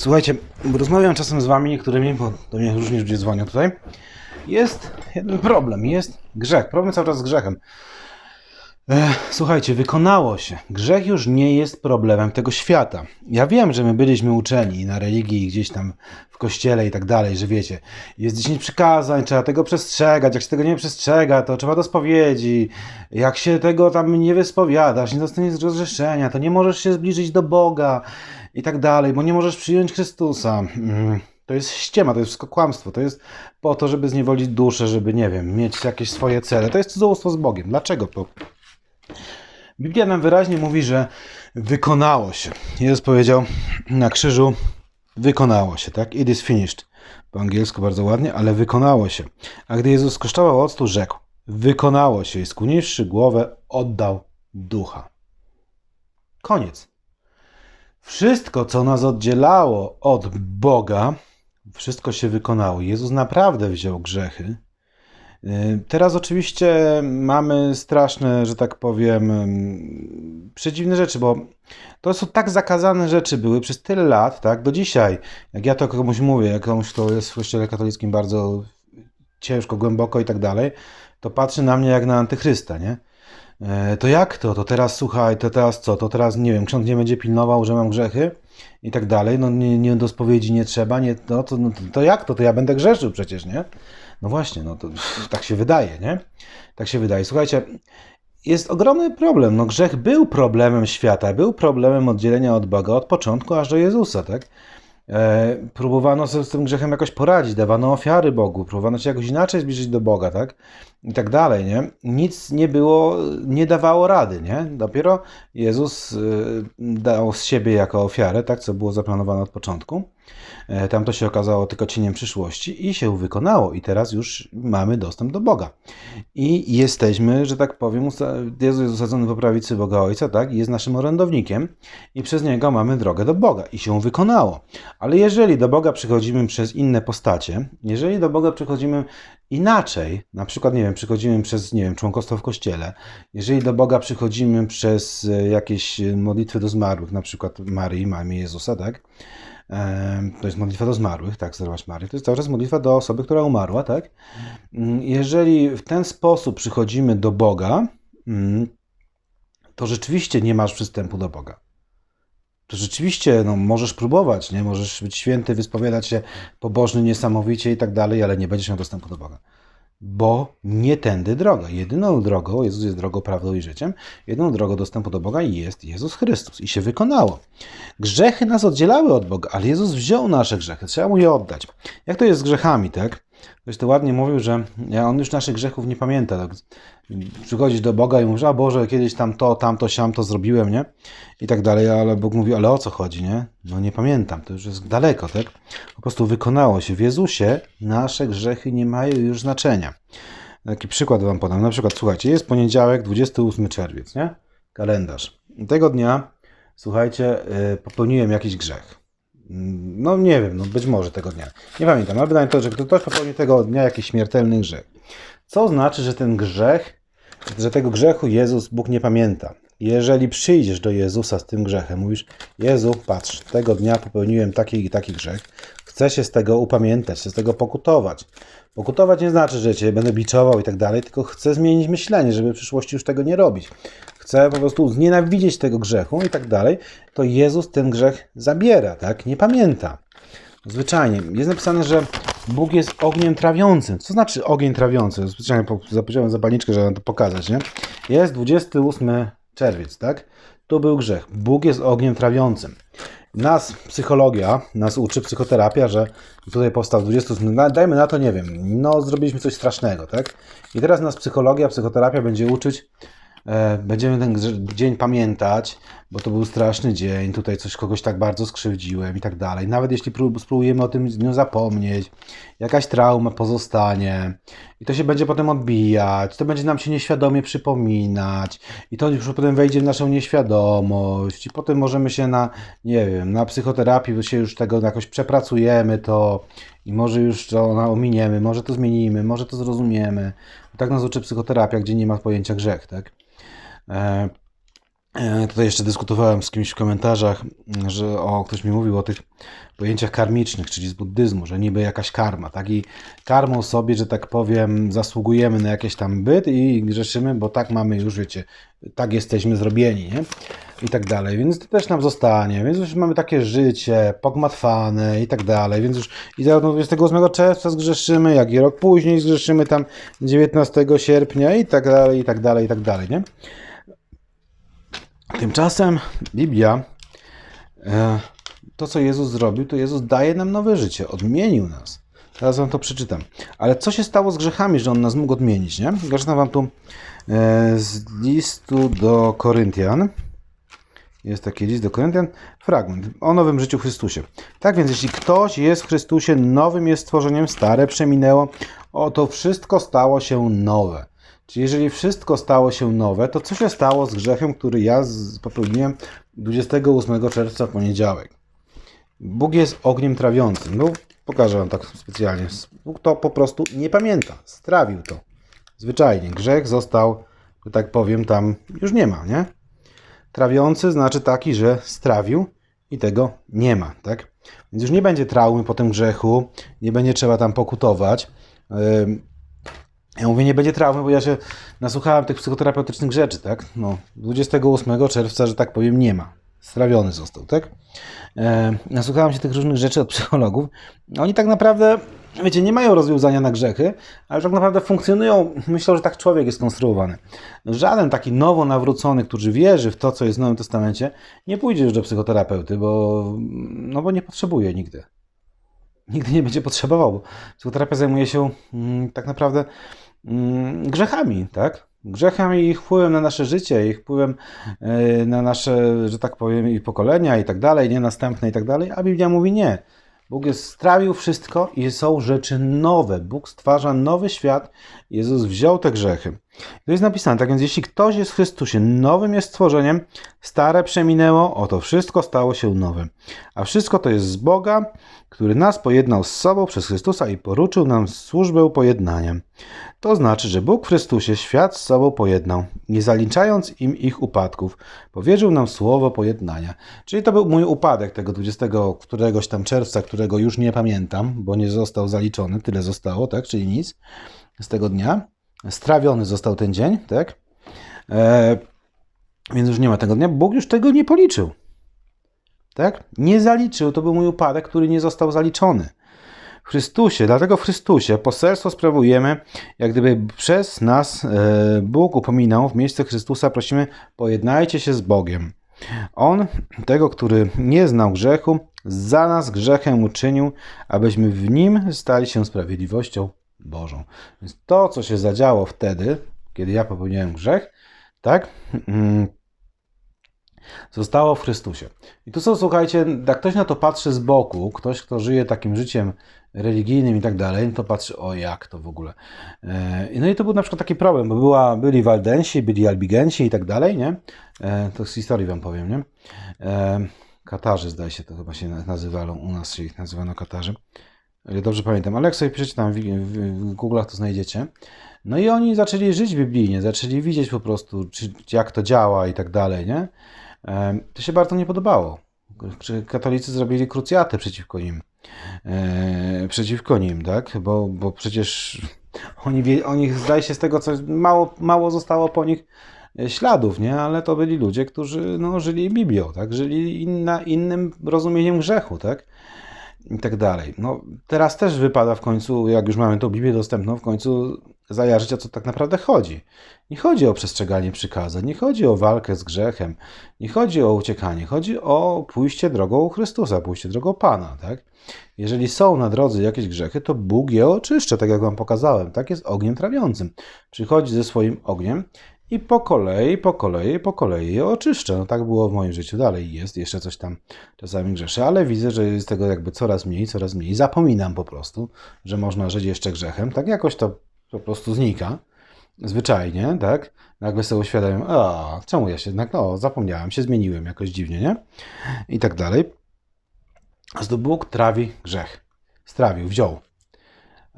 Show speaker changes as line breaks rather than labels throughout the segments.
Słuchajcie, rozmawiam czasem z wami niektórymi, bo do mnie różni ludzie dzwonią tutaj. Jest jeden problem, jest grzech. Problem cały czas z grzechem. Ech, słuchajcie, wykonało się. Grzech już nie jest problemem tego świata. Ja wiem, że my byliśmy uczeni na religii, gdzieś tam w kościele i tak dalej, że wiecie, jest 10 przykazań, trzeba tego przestrzegać. Jak się tego nie przestrzega, to trzeba do spowiedzi. Jak się tego tam nie wyspowiadasz, nie dostaniesz rozrzeszenia, to nie możesz się zbliżyć do Boga i tak dalej, bo nie możesz przyjąć Chrystusa. Mm, To jest ściema, to jest wszystko kłamstwo. To jest po to, żeby zniewolić duszę, żeby, nie wiem, mieć jakieś swoje cele. To jest cudzołóstwo z Bogiem. Dlaczego? Bo Biblia nam wyraźnie mówi, że wykonało się. Jezus powiedział na krzyżu, wykonało się, tak? It is finished. Po angielsku bardzo ładnie, ale wykonało się. A gdy Jezus skosztował octu, rzekł, wykonało się i skłoniwszy głowę, oddał ducha. Koniec. Wszystko, co nas oddzielało od Boga, wszystko się wykonało. Jezus naprawdę wziął grzechy. Y, Teraz oczywiście mamy straszne, że tak powiem, ym, przedziwne rzeczy, bo to są tak zakazane rzeczy były przez tyle lat, tak, do dzisiaj. Jak ja to komuś mówię, jak komuś, kto jest w kościele katolickim bardzo ciężko, głęboko i tak dalej, to patrzy na mnie jak na antychrysta, nie? E, To jak to? To teraz słuchaj, to teraz co? To teraz nie wiem, ksiądz nie będzie pilnował, że mam grzechy i tak dalej. No nie, nie do spowiedzi nie trzeba, nie, no, to, no, to, jak to? To ja będę grzeszył przecież, nie? No właśnie, no to tak się wydaje, nie? Tak się wydaje. Słuchajcie, jest ogromny problem. No grzech był problemem świata, był problemem oddzielenia od Boga od początku aż do Jezusa, tak? E, próbowano sobie z tym grzechem jakoś poradzić, dawano ofiary Bogu, próbowano się jakoś inaczej zbliżyć do Boga, tak? I tak dalej, nie? Nic nie było, nie dawało rady, nie? Dopiero Jezus y, dał z siebie jako ofiarę, tak? Co było zaplanowane od początku. E, Tam to się okazało tylko cieniem przyszłości i się wykonało. I teraz już mamy dostęp do Boga. I jesteśmy, że tak powiem, Jezus jest usadzony po prawicy Boga Ojca, tak? I jest naszym orędownikiem i przez Niego mamy drogę do Boga. I się wykonało. Ale jeżeli do Boga przychodzimy przez inne postacie, jeżeli do Boga przychodzimy inaczej, na przykład, nie wiem, przychodzimy przez, nie wiem, członkostwo w Kościele, jeżeli do Boga przychodzimy przez e, jakieś e, modlitwy do zmarłych, na przykład Maryi, mamy Jezusa, tak? To jest modlitwa do zmarłych, tak, zdrowaś Marii. To jest cały czas modlitwa do osoby, która umarła, tak? Mm, Jeżeli w ten sposób przychodzimy do Boga, mm, to rzeczywiście nie masz przystępu do Boga. To rzeczywiście no, możesz próbować, nie? Możesz być święty, wyspowiadać się pobożny niesamowicie i tak dalej, ale nie będziesz miał dostępu do Boga. Bo nie tędy droga. Jedyną drogą, Jezus jest drogą, prawdą i życiem, jedyną drogą dostępu do Boga jest Jezus Chrystus. I się wykonało. Grzechy nas oddzielały od Boga, ale Jezus wziął nasze grzechy. Trzeba mu je oddać. Jak to jest z grzechami, tak? Ktoś to ładnie mówił, że on już naszych grzechów nie pamięta. Tak? Przychodzisz do Boga i mówisz, a Boże, kiedyś tam to, tamto, siam to zrobiłem, nie? I tak dalej, ale Bóg mówi, ale o co chodzi, nie? No nie pamiętam, to już jest daleko, tak? Po prostu wykonało się. W Jezusie nasze grzechy nie mają już znaczenia. Taki przykład wam podam. Na przykład, słuchajcie, jest poniedziałek, 28 czerwiec, nie? Kalendarz. I Tego dnia, słuchajcie, yy, popełniłem jakiś grzech. Mm, No nie wiem, no być może tego dnia. Nie pamiętam, ale wydaje mi się, że ktoś popełnił tego dnia jakiś śmiertelny grzech. Co znaczy, że ten grzech, że tego grzechu Jezus, Bóg nie pamięta. Jeżeli przyjdziesz do Jezusa z tym grzechem, mówisz, Jezu, patrz, tego dnia popełniłem taki i taki grzech, chcę się z tego upamiętać, chcę z tego pokutować. Pokutować nie znaczy, że cię będę biczował i tak dalej, tylko chcę zmienić myślenie, żeby w przyszłości już tego nie robić. Chcę po prostu znienawidzieć tego grzechu i tak dalej, to Jezus ten grzech zabiera, tak? Nie pamięta. Zwyczajnie. Jest napisane, że Bóg jest ogniem trawiącym. Co znaczy ogień trawiący? Zwyczajnie po- zapowiedziałem zapalniczkę, żeby to pokazać, nie? Jest 28 czerwiec, tak? Tu był grzech. Bóg jest ogniem trawiącym. Nas psychologia, nas uczy psychoterapia, że tutaj powstał 28, na- dajmy na to, nie wiem, no zrobiliśmy coś strasznego, tak? I teraz nas psychologia, psychoterapia będzie uczyć, będziemy ten dzień pamiętać, bo to był straszny dzień, tutaj coś kogoś tak bardzo skrzywdziłem i tak dalej. Nawet jeśli prób- spróbujemy o tym dniu zapomnieć, jakaś trauma pozostanie i to się będzie potem odbijać, to będzie nam się nieświadomie przypominać i to już potem wejdzie w naszą nieświadomość i potem możemy się na, nie wiem, na psychoterapii się już tego jakoś przepracujemy to i może już to ominiemy, może to zmienimy, może to zrozumiemy. Tak nas uczy psychoterapia, gdzie nie ma pojęcia grzech, tak? E, E, Tutaj jeszcze dyskutowałem z kimś w komentarzach, że o, ktoś mi mówił o tych pojęciach karmicznych, czyli z buddyzmu, że niby jakaś karma, tak? I karmą sobie, że tak powiem, zasługujemy na jakiś tam byt i grzeszymy, bo tak mamy już, wiecie, tak jesteśmy zrobieni, nie? I tak dalej, więc to też nam zostanie, więc już mamy takie życie pogmatwane i tak dalej, więc już i zarówno 28 czerwca zgrzeszymy, jak i rok później zgrzeszymy tam 19 sierpnia i tak dalej, i tak dalej, i tak dalej, nie? Tymczasem Biblia, e, to co Jezus zrobił, to Jezus daje nam nowe życie, odmienił nas. Teraz wam to przeczytam. Ale co się stało z grzechami, że On nas mógł odmienić, nie? Zaczynam wam tu e, z listu do Koryntian. Jest taki list do Koryntian, fragment o nowym życiu w Chrystusie. Tak więc, jeśli ktoś jest w Chrystusie, nowym jest stworzeniem, stare przeminęło, oto wszystko stało się nowe. Czyli jeżeli wszystko stało się nowe, to co się stało z grzechem, który ja popełniłem 28 czerwca w poniedziałek? Bóg jest ogniem trawiącym. No, pokażę wam tak specjalnie. Bóg to po prostu nie pamięta. Strawił to. Zwyczajnie. Grzech został, że tak powiem, tam już nie ma, nie? Trawiący znaczy taki, że strawił i tego nie ma, tak? Więc już nie będzie traumy po tym grzechu, nie będzie trzeba tam pokutować. Ja mówię, nie będzie traumy, bo ja się nasłuchałem tych psychoterapeutycznych rzeczy, tak? No, 28 czerwca, że tak powiem, nie ma. Strawiony został, tak? E, nasłuchałem się tych różnych rzeczy od psychologów. Oni tak naprawdę, wiecie, nie mają rozwiązania na grzechy, ale tak naprawdę funkcjonują, myślą, że tak człowiek jest konstruowany. Żaden taki nowo nawrócony, który wierzy w to, co jest w Nowym Testamencie, nie pójdzie już do psychoterapeuty, bo, no bo nie potrzebuje nigdy nigdy nie będzie potrzebował, bo psychoterapia zajmuje się mm, tak naprawdę mm, grzechami, tak? Grzechami i ich wpływem na nasze życie, ich wpływem e, na nasze, że tak powiem, i pokolenia i tak dalej, nie następne i tak dalej, a Biblia mówi nie. Bóg jest, strawił wszystko i są rzeczy nowe. Bóg stwarza nowy świat. Jezus wziął te grzechy. To jest napisane, tak więc jeśli ktoś jest w Chrystusie, nowym jest stworzeniem, stare przeminęło, oto wszystko stało się nowym. A wszystko to jest z Boga, który nas pojednał z sobą przez Chrystusa i poruczył nam służbę pojednaniem. To znaczy, że Bóg w Chrystusie świat z sobą pojednał, nie zaliczając im ich upadków. Powierzył nam słowo pojednania. Czyli to był mój upadek tego 20 któregoś tam czerwca, którego już nie pamiętam, bo nie został zaliczony, tyle zostało, tak? Czyli nic z tego dnia. Strawiony został ten dzień, tak? E, więc już nie ma tego dnia. Bóg już tego nie policzył. Tak? Nie zaliczył. To był mój upadek, który nie został zaliczony. W Chrystusie, dlatego w Chrystusie poselstwo sprawujemy, jak gdyby przez nas e, Bóg upominał, w miejsce Chrystusa prosimy, pojednajcie się z Bogiem. On, tego, który nie znał grzechu, za nas grzechem uczynił, abyśmy w nim stali się sprawiedliwością Bożą. Więc to, co się zadziało wtedy, kiedy ja popełniłem grzech, tak, mm, zostało w Chrystusie. I tu są, słuchajcie, jak ktoś na to patrzy z boku, ktoś, kto żyje takim życiem religijnym i tak dalej, to patrzy, o jak to w ogóle. E, No i to był na przykład taki problem, bo była, byli Waldensi, byli Albigensi i tak dalej, nie? E, To z historii wam powiem, nie? E, Katarzy, zdaje się, to chyba się nazywano, u nas się ich nazywano Katarzy. Ile dobrze pamiętam, ale jak sobie piszecie tam w, w Google'ach, to znajdziecie. No i oni zaczęli żyć biblijnie, zaczęli widzieć po prostu, czy, jak to działa i tak dalej, nie? To się bardzo nie podobało. Katolicy zrobili krucjatę przeciwko nim. E, przeciwko nim, tak? Bo, bo przecież oni, oni, zdaje się z tego, co mało, mało zostało po nich e, śladów, nie? Ale to byli ludzie, którzy no, żyli Biblią, tak? Żyli inna, innym rozumieniem grzechu, tak? I tak dalej. No, teraz też wypada w końcu, jak już mamy tą Biblię dostępną, w końcu zajarzyć, o co tak naprawdę chodzi. Nie chodzi o przestrzeganie przykazań, nie chodzi o walkę z grzechem, nie chodzi o uciekanie, chodzi o pójście drogą Chrystusa, pójście drogą Pana, tak? Jeżeli są na drodze jakieś grzechy, to Bóg je oczyszcza, tak jak wam pokazałem. Tak jest ogniem trawiącym. Przychodzi ze swoim ogniem i po kolei, po kolei, po kolei je oczyszcza. No tak było w moim życiu. Dalej jest, jeszcze coś tam czasami grzeszę, ale widzę, że jest tego jakby coraz mniej, coraz mniej. Zapominam po prostu, że można żyć jeszcze grzechem. Tak jakoś to po prostu znika. Zwyczajnie, tak? Nagle sobie uświadamiam, a czemu ja się jednak, no zapomniałem, się zmieniłem jakoś dziwnie, nie? I tak dalej. A to Bóg trawi grzech. Strawił, wziął.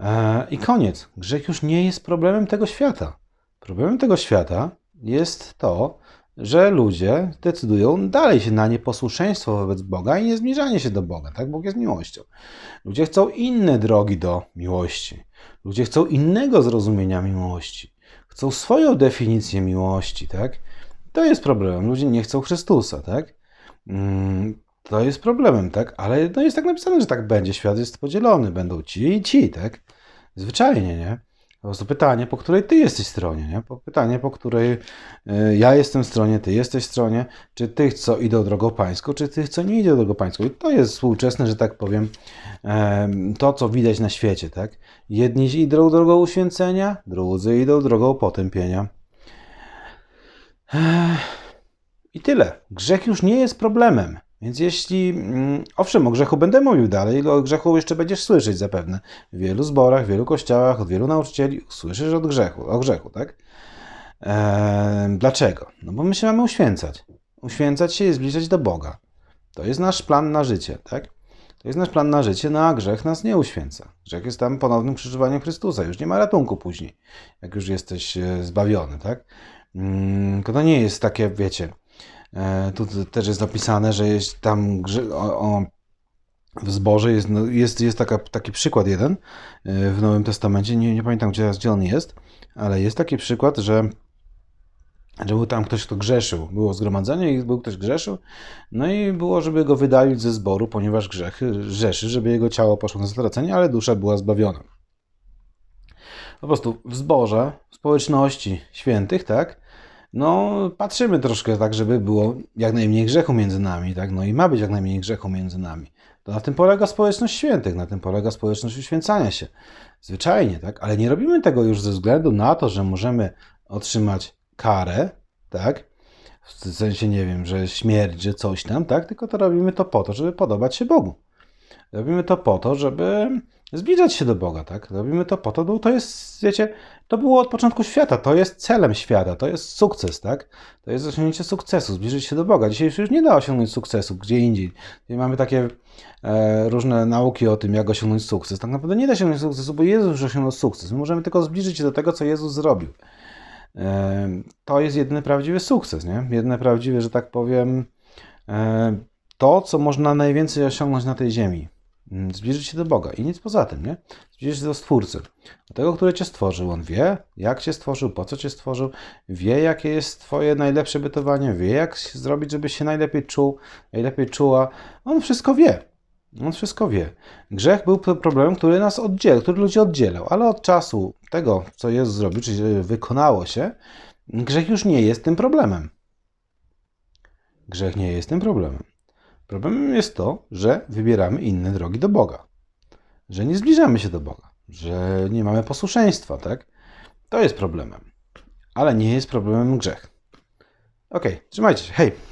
E, I koniec. Grzech już nie jest problemem tego świata. Problemem tego świata jest to, że ludzie decydują dalej się na nieposłuszeństwo wobec Boga i niezbliżanie się do Boga. Tak? Bóg jest miłością. Ludzie chcą inne drogi do miłości. Ludzie chcą innego zrozumienia miłości. Chcą swoją definicję miłości. Tak? To jest problemem. Ludzie nie chcą Chrystusa. Tak? Mm, To jest problemem, tak? Ale no jest tak napisane, że tak będzie. Świat jest podzielony. Będą ci i ci, tak? Zwyczajnie, nie? Po prostu pytanie, po której ty jesteś stronie, nie? Pytanie, po której y, ja jestem stronie, ty jesteś stronie, czy tych, co idą drogą pańską, czy tych, co nie idą drogą pańską. I to jest współczesne, że tak powiem, em, to, co widać na świecie, tak? Jedni idą drogą uświęcenia, drudzy idą drogą potępienia. I tyle. Grzech już nie jest problemem. Więc jeśli, mm, owszem, o grzechu będę mówił dalej, o grzechu jeszcze będziesz słyszeć zapewne. W wielu zborach, w wielu kościołach, od wielu nauczycieli słyszysz od grzechu, o grzechu, tak? Eee, dlaczego? No bo my się mamy uświęcać. Uświęcać się i zbliżać do Boga. To jest nasz plan na życie, tak? To jest nasz plan na życie, no a grzech nas nie uświęca. Grzech jest tam ponownym krzyżowaniem Chrystusa. Już nie ma ratunku później, jak już jesteś e, zbawiony, tak? Mm, To nie jest takie, wiecie, Tu też jest napisane, że jest tam o, o, w zborze jest, no, jest, jest taka, taki przykład jeden e, w Nowym Testamencie, nie, nie pamiętam gdzie, gdzie on jest, ale jest taki przykład, że, że był tam ktoś, kto grzeszył. Było zgromadzenie i był ktoś grzeszył, no i było, żeby go wydalić ze zboru, ponieważ grzechy, grzeszy, żeby jego ciało poszło na zatracenie, ale dusza była zbawiona. Po prostu w zborze, w społeczności świętych, tak, no patrzymy troszkę tak, żeby było jak najmniej grzechu między nami, tak? No i ma być jak najmniej grzechu między nami. To na tym polega społeczność świętych, na tym polega społeczność uświęcania się. Zwyczajnie, tak? Ale nie robimy tego już ze względu na to, że możemy otrzymać karę, tak? W sensie, nie wiem, że śmierć, że coś tam, tak? Tylko to robimy to po to, żeby podobać się Bogu. Robimy to po to, żeby zbliżać się do Boga, tak? Robimy to po to, bo to jest, wiecie, to było od początku świata, to jest celem świata, to jest sukces, tak? To jest osiągnięcie sukcesu, zbliżyć się do Boga. Dzisiaj już nie da osiągnąć sukcesu gdzie indziej. Dzisiaj mamy takie e, różne nauki o tym, jak osiągnąć sukces. Tak naprawdę nie da się osiągnąć sukcesu, bo Jezus już osiągnął sukces. My możemy tylko zbliżyć się do tego, co Jezus zrobił. E, to jest jedyny prawdziwy sukces, nie? Jedyne prawdziwe, że tak powiem, e, to, co można najwięcej osiągnąć na tej ziemi. Mm, Zbliżyć się do Boga i nic poza tym, nie? Zbliżyć się do Stwórcy, do tego, który Cię stworzył. On wie, jak Cię stworzył, po co Cię stworzył, wie, jakie jest Twoje najlepsze bytowanie, wie, jak zrobić, żebyś się najlepiej czuł, najlepiej czuła. On wszystko wie. On wszystko wie. Grzech był problemem, który nas oddzielał, który ludzi oddzielał, ale od czasu tego, co Jezus zrobił, czyli wykonało się, grzech już nie jest tym problemem. Grzech nie jest tym problemem. Problemem jest to, że wybieramy inne drogi do Boga. Że nie zbliżamy się do Boga. Że nie mamy posłuszeństwa, tak? To jest problemem. Ale nie jest problemem grzech. Okej, trzymajcie się. Hej!